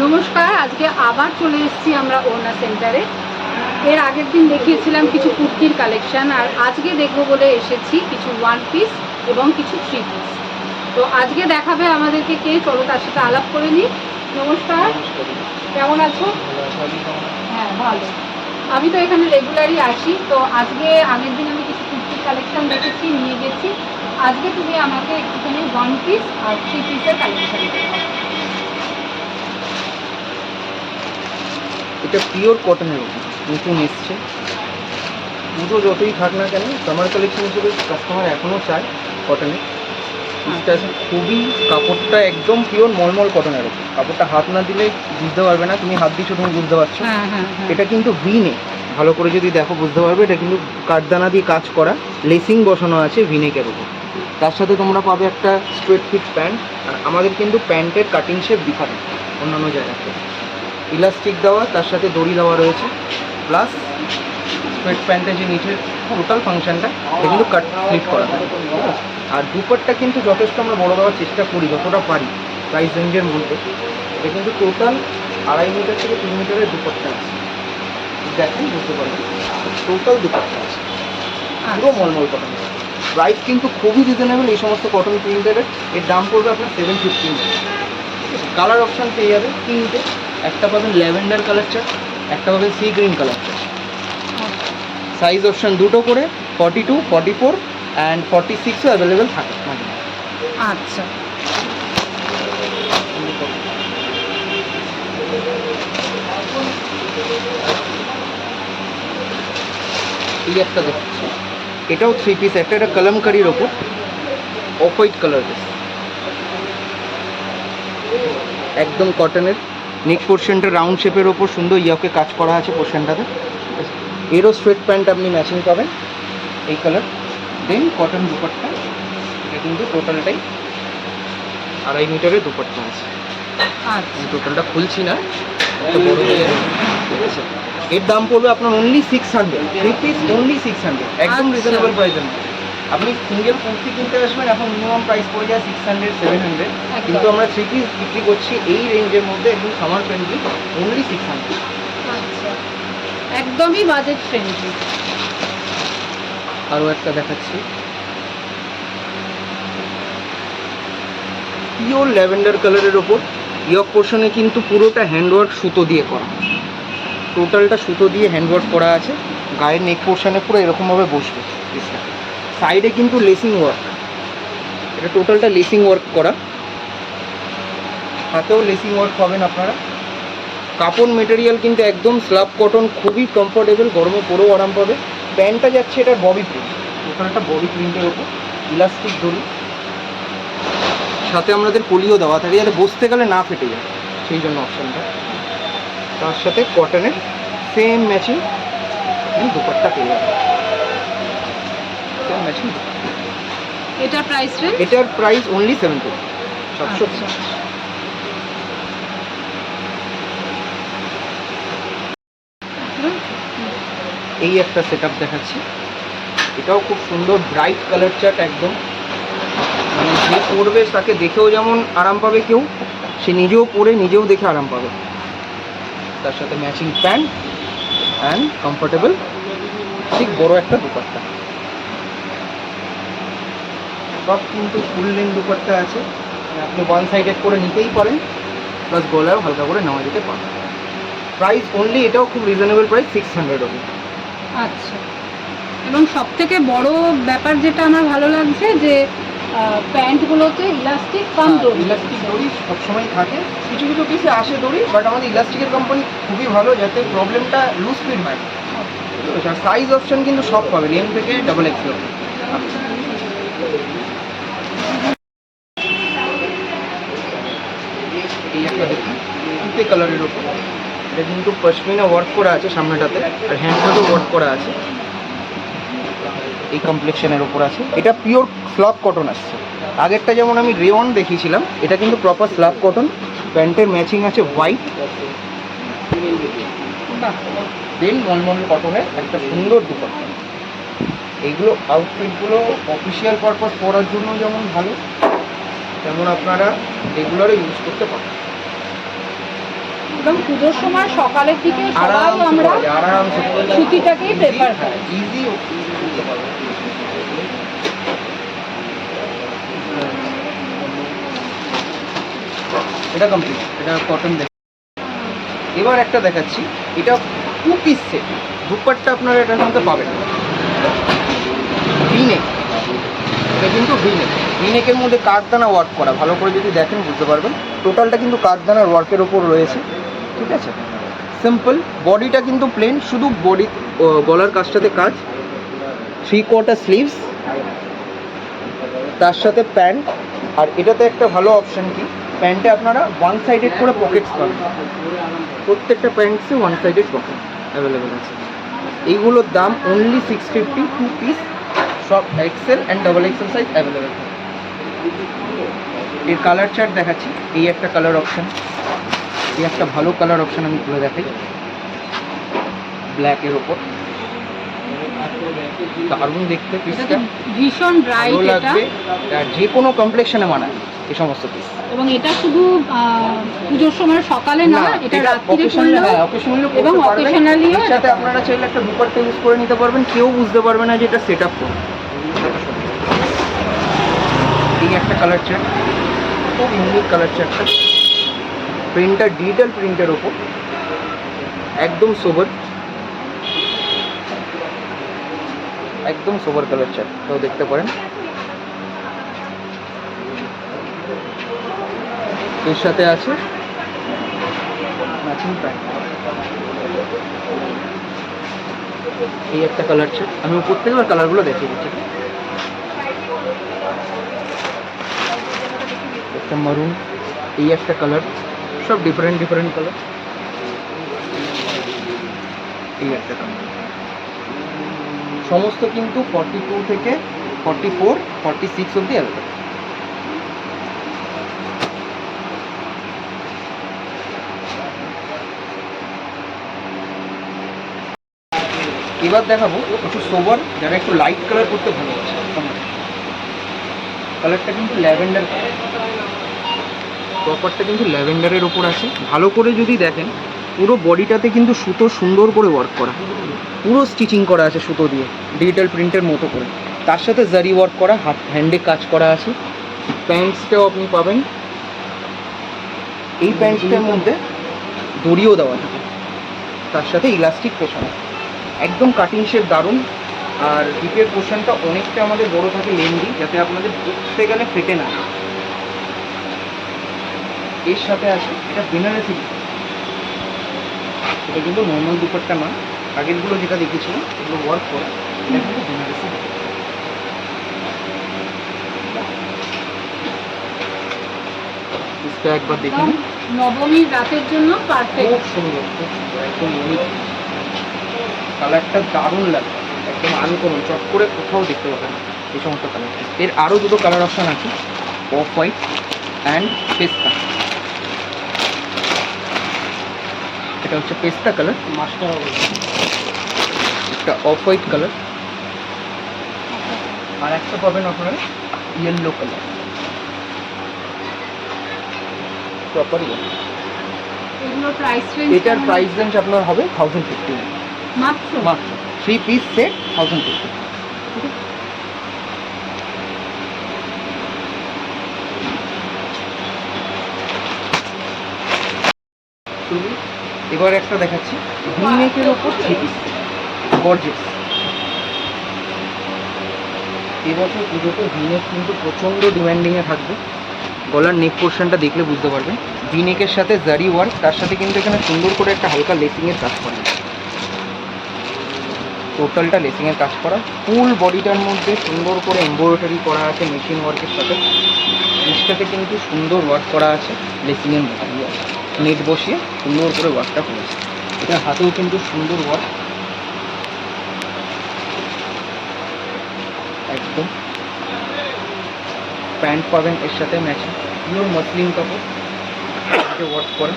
নমস্কার, আজকে আবার চলে এসেছি আমরা ওনা সেন্টারে। এর আগের দিন দেখিয়েছিলাম কিছু কুর্তির কালেকশন, আর আজকে দেখব বলে এসেছি কিছু ওয়ান পিস এবং কিছু থ্রি পিস তো আজকে দেখাবে আমাদেরকে কে, চলো তার সাথে আলাপ করে নিই। নমস্কার, কেমন আছো? হ্যাঁ ভালো। আমি তো এখানে রেগুলারই আসি, তো আজকে আগের দিন আমি কিছু কুর্তির কালেকশন দেখেছি, নিয়ে গেছি। আজকে তুমি আমাকে একটুখানি ওয়ান পিস আর থ্রি পিসের কালেকশন দেখাও। এটা পিওর কটনের উপর নতুন এসছে। পুজো যতই থাক না কেন সামার কালেকশন হিসেবে কাস্টমার এখনও চায় কটনের পিসটা খুবই কাপড়টা একদম পিওর মলমল কটনের ওপর কাপড়টা হাত না দিলে বুঝতে পারবে না তুমি হাত দিচ্ছ তুমি বুঝতে পারছ। হ্যাঁ হ্যাঁ হ্যাঁ। এটা কিন্তু ভি নেক ভালো করে যদি দেখো বুঝতে পারবে এটা কিন্তু কাঠদানা দিয়ে কাজ করা। লেসিং বসানো আছে ভিনেকের উপর। তার সাথে তোমরা পাবে একটা স্ট্রেট ফিট প্যান্ট আর আমাদের কিন্তু প্যান্টের কাটিং শেপ দিখাবে অন্যান্য জায়গাতে। ইলাস্টিক দেওয়া তার সাথে দড়ি দেওয়া রয়েছে। প্লাস স্ট্রেট প্যান্টের যে নিচের টোটাল ফাংশনটা এটা কিন্তু কাট ফ্লিট করা থাকে। আর দুপাটটা কিন্তু যথেষ্ট আমরা বড় দেওয়ার চেষ্টা করি যতটা পারি প্রাইস রেঞ্জের মধ্যে। এটা কিন্তু টোটাল আড়াই মিটার থেকে তিন মিটারের দুপাট্টা আছে। দেখেন বুঝতে পারবেন টোটাল দুপাট্টা আছে। পুরো মলমল কটন প্রাইস কিন্তু খুবই রিজনেবল এই সমস্ত কটন প্রিন্টের এর। দাম পড়বে আপনার সেভেন ফিফটিন কালার অপশান পেয়ে যাবে তিনটে। একটা পাবেন ল্যাভেন্ডার কালার চার্ট একটা পাবেন sea green colour chart size option দুটো করে forty two forty four and forty সিক্সও available থাকে। আচ্ছা। এই একটা দেখছি এটাও থ্রি পিস একটা এটা কলমকারির ওপর অফ হোয়াইট কালার একদম কটনের নেক পোর্শনটা রাউন্ড শেপের ওপর সুন্দর ইয়াকে কাজ করা আছে পোর্শনটাতে এরও স্ট্রেট প্যান্ট আপনি ম্যাচিং পাবেন এই কালার দেন কটন দুপাট্টা। এটা কিন্তু টোটালটাই আড়াই মিটারের দুপাট্টা আছে। আচ্ছা। আমি টোটালটা খুলছি না। এর দাম পড়বে আপনার only six hundred three piece only six hundred একদম আচ্ছা। রিজনেবল প্রাইসের মধ্যে। আপনি সিঙ্গেল কুর্তি কিনতে আসবেন এখন মিনিমাম প্রাইস পড়ে যায় সিক্স হান্ড্রেড সেভেন হান্ড্রেড কিন্তু আমরা থ্রি পিস বিক্রি করছি এই রেঞ্জের মধ্যে একদম summer friendly only six hundred আচ্ছা। একদমই বাজেট ফ্রেন্ডলি আরও একটা দেখাচ্ছি। পিওর ল্যাভেন্ডার কালারের ওপর ইয়ক পোর্শনে কিন্তু পুরোটা হ্যান্ডওয়ার্ক সুতো দিয়ে করা। টোটালটা সুতো দিয়ে হ্যান্ডওয়ার্ক করা আছে। গায়ের নেক পোর্শনে পুরো এরকমভাবে বসবে। সাইডে কিন্তু লেসিং ওয়ার্ক এটা টোটালটা লেসিং ওয়ার্ক করা। হাতেও লেসিং ওয়ার্ক পাবেন আপনারা। কাপড় মেটেরিয়াল কিন্তু একদম স্লাব কটন খুবই কমফোর্টেবল গরমে পরেও আরাম পাবে। প্যান্টটা যাচ্ছে এটা ববি প্রিন্ট টোটালটা ববি প্রিন্টের ওপর ইলাস্টিক দড়ি। সাথে আমাদের পলিও দেওয়া থাকে, যাতে বসতে গেলে না ফেটে যায়। সেই জন্য অপশানটা তার সাথে কটনের সেম ম্যাচিং দুপাট্টা পেয়ে যাবে সেম ম্যাচিং এটার প্রাইস রেঞ্জ এটার প্রাইস অনলি সেভেন ফিফটি সাতশো আচ্ছা। এই একটা সেট আপ দেখাচ্ছি। এটাও খুব সুন্দর ব্রাইট কালার চার্ট একদম। মানে যে পরবে তাকে দেখেও যেমন আরাম পাবে কেউ সে নিজেও পরে নিজেও দেখে আরাম পাবে। তার সাথে ম্যাচিং প্যান্ট অ্যান্ড কমফোর্টেবল ঠিক বড় একটা দুপাট্টা। সব কিন্তু ফুল লেন দুপাট্টা আছে। মানে আপনি ওয়ান সাইডেড করে নিতেই পারেন প্লাস গলায়ও হালকা করে নেওয়া যেতে পারে। প্রাইস অনলি এটাও খুব রিজনেবল প্রাইস সিক্স হান্ড্রেড হবে আচ্ছা। এবং সব থেকে বড় ব্যাপার যেটা আমার ভালো লাগছে যে প্যান্টগুলোতে ইলাস্টিক কম দড়ি। ইলাস্টিক দড়ি সবসময় থাকে। কিছু কিছু পিসে আসে দড়ি বাট আমাদের ইলাস্টিকের কোম্পানি খুবই ভালো যাতে প্রবলেমটা লুজ ফিট হয়। সাইজ অপশন কিন্তু সব পাবেন এম থেকে ডাবল এক্সেল এই একটা দেখুন তুতে কালারের ওপর এটা কিন্তু পশমিনা ওয়ার্ক করা আছে সামনেটাতে, আর হ্যান্ডটাতেও ওয়ার্ক করা আছে। এই কমপ্লেকশনের ওপর আছে। এটা পিওর স্লাব কটন আসছে। আগেরটা যেমন আমি রেওয়ান দেখিয়েছিলাম, এটা কিন্তু প্রপার স্লাব কটন প্যান্টের ম্যাচিং আছে হোয়াইট দেন মলমল কটনের একটা সুন্দর দুপাট্টা। এইগুলো আউটফিটগুলো অফিসিয়াল পারপাস পরার জন্য যেমন ভালো, তেমন আপনারা রেগুলারও ইউজ করতে পারেন এবং পুজোর সময় সকালের দিকে সবাই আমরা। সুতিটাকেই প্রেফার করি। এটা কমপ্লিট এটা কটন দেখ এবার একটা দেখাচ্ছি এটা টু পিস সেট দুপাট্টা আপনারা এটার মধ্যে পাবেন। ভিনেক এটা কিন্তু ভিনেক ভিনেকের মধ্যে কাঠদানা ওয়ার্ক করা। ভালো করে যদি দেখেন বুঝতে পারবেন। টোটালটা কিন্তু কাঠদানার ওয়ার্কের ওপর রয়েছে। ঠিক আছে? সিম্পল বডিটা কিন্তু প্লেন শুধু বডি গলার কাজটাতে কাজ। থ্রি কোয়ার্টার স্লিভস তার সাথে প্যান্ট আর এটাতে একটা ভালো অপশন কি? প্যান্টে আপনারা ওয়ান সাইডেড করে পকেটস পাবেন। প্রত্যেকটা প্যান্টসে ওয়ান সাইডেড পকেট অ্যাভেলেবেল আছে। এইগুলোর দাম only six fifty two piece সব XL and double XL size available এর কালার চার্ট দেখাচ্ছি, এই একটা কালার অপশন এই একটা ভালো কালার অপশান আমি তুলে দেখাই। ব্ল্যাকের ওপর দারুণ দেখতে পিসটা ভীষণ ব্রাইট এটা। যে কোনো কমপ্লেকশনে মানায় এই সমস্ত পিস এবং এটা শুধু পুজোর সময় সকালে না এটা রাত্রিরে পরলেও এবং occasionally ও এর সাথে আপনারা চাইলে একটা দুপাট্টা ইউজ করে নিতে পারবেন। কেউ বুঝতে পারবে না যে এটা সেট আপ করবে এই একটা কালার চার্ট খুব ইউনিক কালার চার্টটা প্রিন্টার ডিজিটাল প্রিন্টের ওপর, একদম সোবার একদম সোবার কালার চার্ট তো দেখতে পারেন। এর সাথে আছে ম্যাচিং প্যান্ট এই একটা কালার চার্ট আমি উপর থেকে কালারগুলো দেখিয়ে দিচ্ছি। একটা মারুন এই একটা কালার সব ডিফারেন্ট ডিফারেন্ট কালার এই একটা কালার সমস্ত কিন্তু ফর্টি টু থেকে ফর্টি ফোর ফর্টি সিক্স অব্দি অ্যাভেলেবেল এবার দেখাবো কিছু সোবার যারা একটু লাইট কালার করতে ভালোবাসে কালারটা কিন্তু ল্যাভেন্ডার প্রপারটা কিন্তু ল্যাভেন্ডারের ওপর আছে। ভালো করে যদি দেখেন, পুরো বডিটাতে কিন্তু সুতো সুন্দর করে ওয়ার্ক করা। পুরো স্টিচিং করা আছে সুতো দিয়ে ডিজিটাল প্রিন্টের মতো করে। তার সাথে জারি ওয়ার্ক করা, হাত হ্যান্ডে কাজ করা আছে। প্যান্টসটাও আপনি পাবেন। এই প্যান্টসটার মধ্যে দড়িও দেওয়া থাকে। তার সাথে ইলাস্টিক পোষণ। একদম কাটিং শেপ দারুণ। আর হিপের পোর্শনটা অনেকটা আমাদের বড় থাকে লেন্দি, যাতে আপনাদের গেলে ফেটে না। এর সাথে আছে এটা বেনারসি এটা কিন্তু নর্মাল দুপাট্টা না। আগেরগুলো যেটা দেখেছিলাম এগুলো ওয়ার্ক করা এটা কিন্তু বেনারসি পিসটা একবার নবমীর রাতের জন্য পারফেক্ট খুব সুন্দর খুব সুন্দর একদম ইউনিক কালারটা দারুণ লাগে একদম আনকমন চট করে কোথাও দেখতে পাবেন না এই সমস্ত কালারের আরও দুটো কালার অপশান আছে অফ হোয়াইট অ্যান্ড পেস্তা এটা হচ্ছে পেস্তা কালার মাস্টার একটা অফ হোয়াইট কালার। আর একটা পাবেন আপনারা ইয়েলো কালার। প্রপার এটার প্রাইস রেঞ্জ আপনার হবে থাউজেন্ড ফিফটি মাত্র? মাত্র। Three piece set thousand fifty এবার একটা দেখাচ্ছি। ভিনেকের ওপর থ্রি গর্জেস এবছর পুজোতে ভিনেক কিন্তু প্রচণ্ড ডিমান্ডিংয়ে থাকবে। গলার নেক পোর্শনটা দেখলে বুঝতে পারবেন। ভিনেকের সাথে জারি ওয়ার্ক তার সাথে কিন্তু এখানে সুন্দর করে একটা হালকা লেসিংয়ের কাজ করা। টোটালটা লেসিংয়ের কাজ করা। ফুল বডিটার মধ্যে সুন্দর করে এমব্রয়ডারি করা আছে মেশিন ওয়ার্কের সাথে। জিনিসটাতে কিন্তু সুন্দর ওয়ার্ক করা আছে লেসিংয়ের মধ্যে। নেট বসিয়ে সুন্দর করে ওয়ার্কটা করেছে। এটা হাতেও কিন্তু সুন্দর ওয়ার্ক। একদম। প্যান্ট পাবেন এর সাথে ম্যাচিং। পিওর মসলিন কাপড়। এটা ওয়ার্ক করে।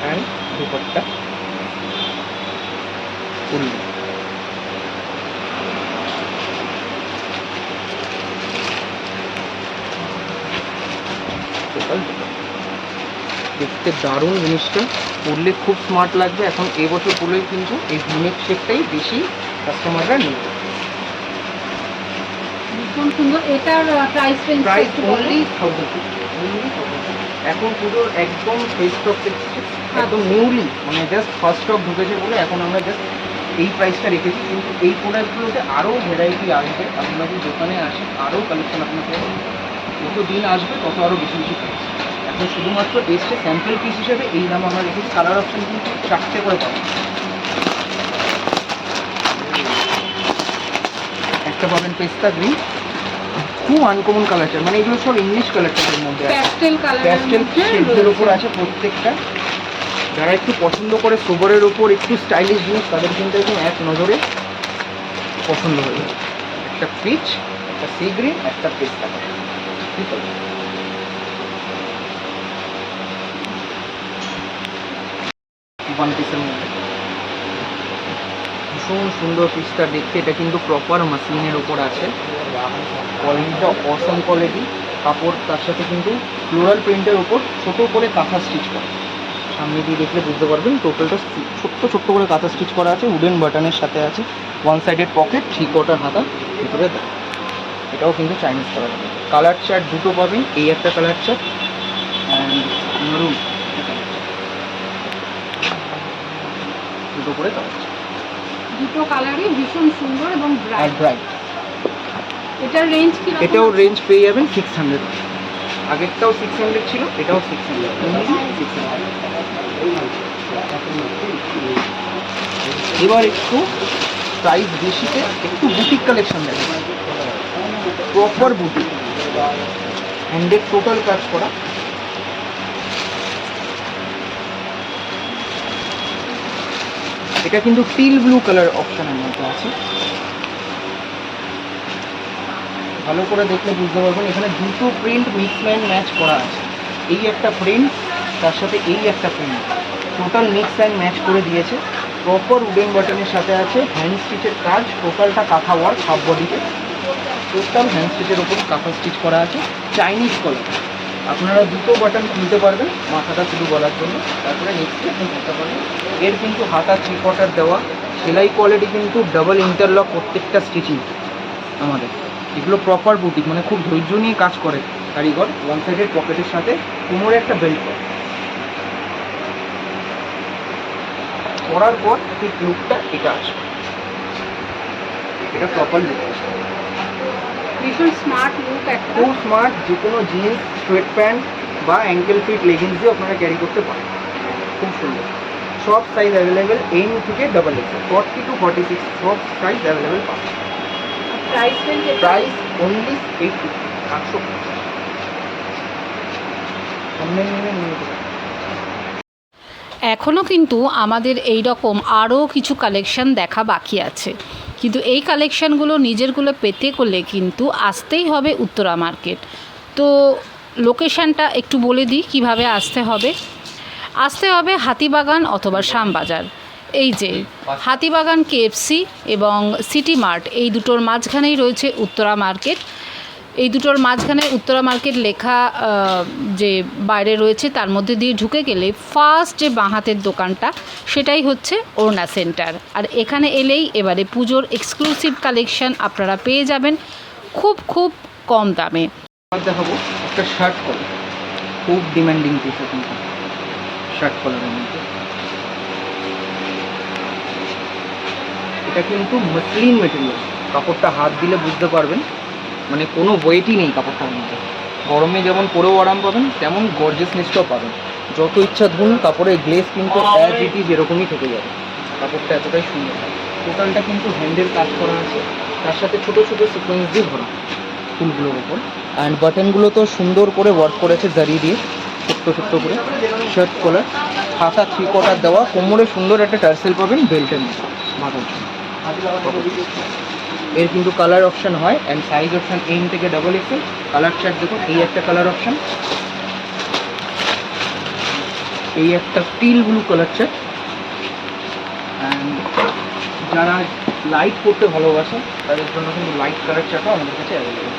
অ্যান্ড দুপাট্টা। টোটাল দেখতে দারুণ জিনিসটা। পরলে খুব স্মার্ট লাগবে। এখন এবছর পরলে কিন্তু এই ভিনেক শেপটাই বেশি কাস্টমাররা নেবে। ভীষণ সুন্দর। এটার price range price only thousand এখন একদম ফ্রেশ স্টক একদম নিউলি মানে জাস্ট ফার্স্ট স্টক ঢুকেছে বলে এখন আমরা জাস্ট এই প্রাইসটা রেখেছি। কিন্তু এই প্রোডাক্টগুলোতে আরও ভ্যারাইটি আসবে। আপনারা যদি দোকানে আসেন আরও কালেকশন আপনাকে যত দিন আসবে তত আরও বেশি বেশি price। এখন শুধুমাত্র এসছে স্যাম্পল পিস হিসেবে এই দাম আমরা রেখেছি কালার অপশন কিন্তু চারটে করে পাবেন একটা পাবেন পেস্তা গ্রিন খুব আনকমন কালারটা মানে এগুলো সব ইংলিশ কালারটার মধ্যে আছে। প্যাস্টেল কালার প্যাস্টেল শেডের উপর আছে প্রত্যেকটা। যারা একটু পছন্দ করে সোবরের উপর একটু স্টাইলিশ জিনিস তাদের কিন্তু একদম এক নজরে পছন্দ হয়ে যাবে। একটা পিচ একটা সি গ্রিন একটা পেস্তা। ঠিক আছে? ওয়ান পিসের মধ্যে। ভীষণ সুন্দর পিসটা দেখতে। এটা কিন্তু প্রপার মেশিনের ওপর আছে। কোয়ালিটিটা অসম কোয়ালিটি কাপড় তার সাথে কিন্তু ফ্লোরাল প্রিন্টের ওপর ছোট করে কাঁথা স্টিচ করা। সামনে দিয়ে দেখলে বুঝতে পারবেন টোটালটা ছোট্ট ছোট্ট করে কাঁথা স্টিচ করা আছে। উডেন বাটনের সাথে আছে। ওয়ান সাইডের পকেট থ্রি কোয়ার্টার হাতা, ভিতরে এটাও কিন্তু চাইনিজ কালার কালার চার্ট দুটো পাবেন। এই একটা কালার চার্ট অ্যান্ড দুটো করে কালার দুটো কালারই ভীষণ সুন্দর এবং ব্রাইট ব্রাইট এটার রেঞ্জ কি এটাও রেঞ্জ পেয়ে যাবেন সিক্স হান্ড্রেড আগেরটাও সিক্স হান্ড্রেড ছিল এটাও সিক্স হান্ড্রেড সিক্স হান্ড্রেড এবার একটু প্রাইস বেশিতে একটু বুটিক কালেকশন দেখেন প্রপার বুটিক হ্যান্ডেড টোটাল কাজ করা। এটা কিন্তু টিল ব্লু কালার অপশনের মধ্যে আছে। ভালো করে দেখলে বুঝতে পারবেন, এখানে দুটো প্রিন্ট মিক্স অ্যান্ড ম্যাচ করা আছে। এই একটা প্রিন্ট তার সাথে এই একটা print total mix and match করে দিয়েছে। প্রপার উডেন বাটনের সাথে আছে হ্যান্ড স্টিচের কাজ টোটালটা কাঁথা ওয়ার্ক হাফ বডিতে টোটাল হ্যান্ড স্টিচের ওপর কাঁথা স্টিচ করা আছে। চাইনিজ কলার আপনারা দুটো বাটন খুলতে পারবেন মাথাটা শুধু গলার জন্য। তারপরে নেক্সট আপনি করতে পারবেন। এর কিন্তু হাতা থ্রি কোয়ার্টার দেওয়া। সেলাই কোয়ালিটি কিন্তু ডাবল ইন্টারলক প্রত্যেকটা স্টিচিং আমাদের। এগুলো প্রপার বুটিক মানে খুব ধৈর্য নিয়ে কাজ করে কারিগর। ওয়ান সাইডের পকেটের সাথে কোমরে একটা বেল্ট করে করার পর ঠিক লুকটা এটা আসবে। এটা প্রপার লুক আসবে। ভীষণ স্মার্ট লুক একটা খুব স্মার্ট যে কোনো জিন্স সোয়েট প্যান্ট বা অ্যাঙ্কেল ফিট লেগিংস দিয়ে আপনারা ক্যারি করতে পারেন। খুব সুন্দর। সব সাইজ অ্যাভেলেবেল এম থেকে double XL forty two forty six সব সাইজ অ্যাভেলেবেল পাবেন price price only eight fifty আটশো। এখনও কিন্তু আমাদের এই রকম আরও কিছু কালেকশন দেখা বাকি আছে। কিন্তু এই কালেকশানগুলো নিজেরগুলো পেতে করলে কিন্তু আসতেই হবে উত্তরা মার্কেট তো লোকেশানটা একটু বলে দিই, কীভাবে আসতে হবে? আসতে হবে হাতিবাগান অথবা শ্যামবাজার। এই যে, হাতিবাগান কেএফসি এবং সিটি মার্ট এই দুটোর মাঝখানেই রয়েছে উত্তরা মার্কেট এই দুটোর মাঝখানে উত্তরা মার্কেট লেখা যে বাইরে রয়েছে তার মধ্যে দিয়ে ঢুকে গেলে ফার্স্ট যে বাঁহাতের দোকানটা সেটাই হচ্ছে ওড়না সেন্টার। আর এখানে এলেই এবারে পুজোর এক্সক্লুসিভ কালেকশন আপনারা পেয়ে যাবেন খুব খুব কম দামে। দেখাবো, একটা শার্ট কলার খুব ডিমান্ডিং পিস শার্ট কলারের মধ্যে। এটা কিন্তু মসলিন মেটেরিয়াল কাপড়টা হাত দিলে বুঝতে পারবেন। মানে কোনো ওয়েটই নেই কাপড়টার মধ্যে। গরমে যেমন পরেও আরাম পাবেন তেমন গর্জেসনেসটাও পাবেন। যত ইচ্ছা ধরুন কাপড়ের গ্লেস কিন্তু অ্যাজ ইট ইজ এরকমই থেকে যাবে। কাপড়টা এতটাই সুন্দর। টোটালটা কিন্তু হ্যান্ডেল কাজ করা আছে। তার সাথে ছোটো ছোটো সিকোয়েন্স দিয়ে ভরা ফুলগুলোর ওপর অ্যান্ড বাটনগুলো তো সুন্দর করে ওয়ার্ক করেছে জারি দিয়ে ছোট্ট ছোট্ট করে। শার্ট কলার হাতা থ্রি কোয়ার্টার দেওয়া। কোমরে সুন্দর একটা টার্সেল পাবেন বেল্টের মধ্যে জন্য এর কিন্তু কালার অপশান হয় অ্যান্ড সাইজ অপশান এম থেকে ডাবল এক্সেল কালার চার্ট দেখুন, এই একটা কালার অপশান এই একটা teal blue colour chart and যারা লাইট করতে ভালোবাসে, তাদের জন্য কিন্তু লাইট কালার চার্টও আমাদের কাছে অ্যাভেলেবেল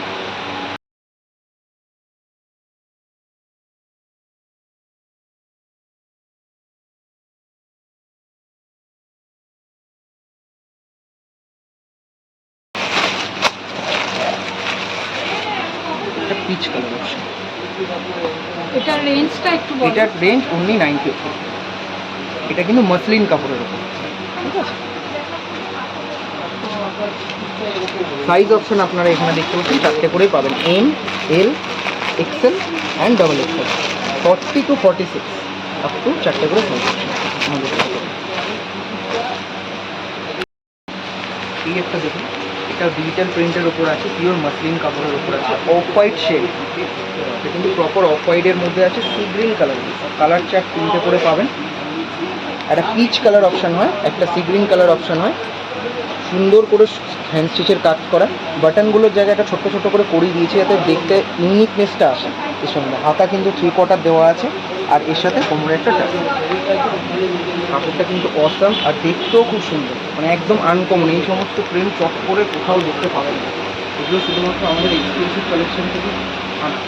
পিচ কালার অপশন এটার রেঞ্জটা একটু বলো এটার রেঞ্জ অনলি নাইন ফিফটি এটা কিন্তু মসলিন কাপড়ের ওপর ঠিক আছে? সাইজ অপশন আপনারা এখানে দেখতে পাচ্ছেন, চারটে করেই পাবেন। M L XL and double XL forty two forty six up to চারটে করে সাইজ একটা দেখুন। এটা ডিজিটাল প্রিন্টের উপর আছে পিওর মাসলিন কাপড়ের উপর আছে অফ হোয়াইট শেড এটা কিন্তু প্রপার অফ হোয়াইটের মধ্যে আছে sea green colour colour chart তিনটে করে পাবেন। একটা পিচ কালার অপশন হয়, একটা সি গ্রিন কালার অপশন হয়। সুন্দর করে হ্যান্ড স্টিচের কাজ করা। বাটনগুলোর জায়গায় একটা ছোট্ট ছোট্ট করে করিয়ে দিয়েছে যাতে দেখতে ইউনিকনেসটা আসে। এর সঙ্গে হাতা কিন্তু থ্রি কোয়ার্টার দেওয়া আছে আর এর সাথে কোমরে একটা কাপড়টা কিন্তু অসাম আর দেখতেও খুব সুন্দর। মানে একদম আনকমন এই সমস্ত প্রিন্ট চট করে কোথাও দেখতে পাবেন না। এগুলো শুধুমাত্র আমাদের এক্সক্লুসিভ কালেকশন থেকে আনা।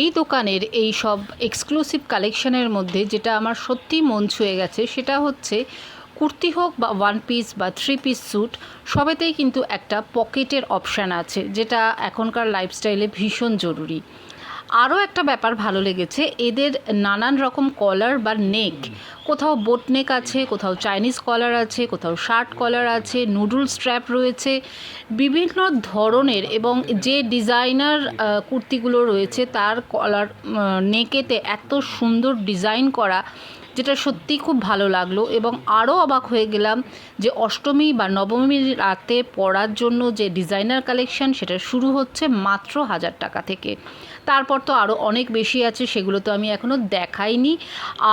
এই দোকানের এই সব এক্সক্লুসিভ কালেকশনের মধ্যে যেটা আমার সত্যি মন ছুঁয়ে গেছে, সেটা হচ্ছে কুর্তি হোক বা ওয়ান পিস বা থ্রি পিস স্যুট সবেতেই কিন্তু একটা পকেটের অপশান আছে, যেটা এখনকার লাইফস্টাইলে ভীষণ জরুরি। আরও একটা ব্যাপার ভালো লেগেছে, এদের নানান রকম কলার বা নেক কোথাও বোট নেক আছে, কোথাও চাইনিজ কলার আছে, কোথাও শার্ট কলার আছে নুডল স্ট্র্যাপ রয়েছে, বিভিন্ন ধরনের এবং যে ডিজাইনার কুর্তিগুলো রয়েছে, তার কলার নেকেতে এত সুন্দর ডিজাইন করা যেটা সত্যিই খুব ভালো লাগল এবং আরও অবাক হয়ে গেলাম যে অষ্টমী বা নবমীর রাতে পড়ার জন্য যে ডিজাইনার কালেকশন, সেটা শুরু হচ্ছে মাত্র হাজার টাকা থেকে। তারপর তো আরও অনেক বেশি আছে, সেগুলো তো আমি এখনও দেখাইনি।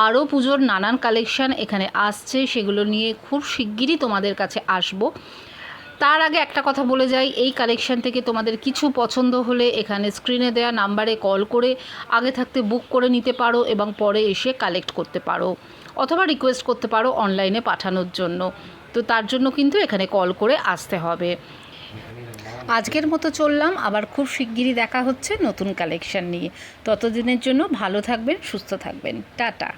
আরও পুজোর নানান কালেকশন এখানে আসছে, সেগুলো নিয়ে খুব শিগগিরই তোমাদের কাছে আসব। তার আগে একটা কথা বলে যাই, এই কালেকশন থেকে তোমাদের কিছু পছন্দ হলে এখানে স্ক্রিনে দেওয়া নাম্বারে কল করে আগে থাকতে বুক করে নিতে পারো এবং পরে এসে কালেক্ট করতে পারো অথবা রিকোয়েস্ট করতে পারো অনলাইনে পাঠানোর জন্য। তো তার জন্য কিন্তু এখানে কল করে আসতে হবে। আজকের মতো চললাম, আবার খুব শিগগিরই দেখা হচ্ছে নতুন কালেকশন নিয়ে। ততদিনের জন্য ভালো থাকবেন, সুস্থ থাকবেন। টাটা।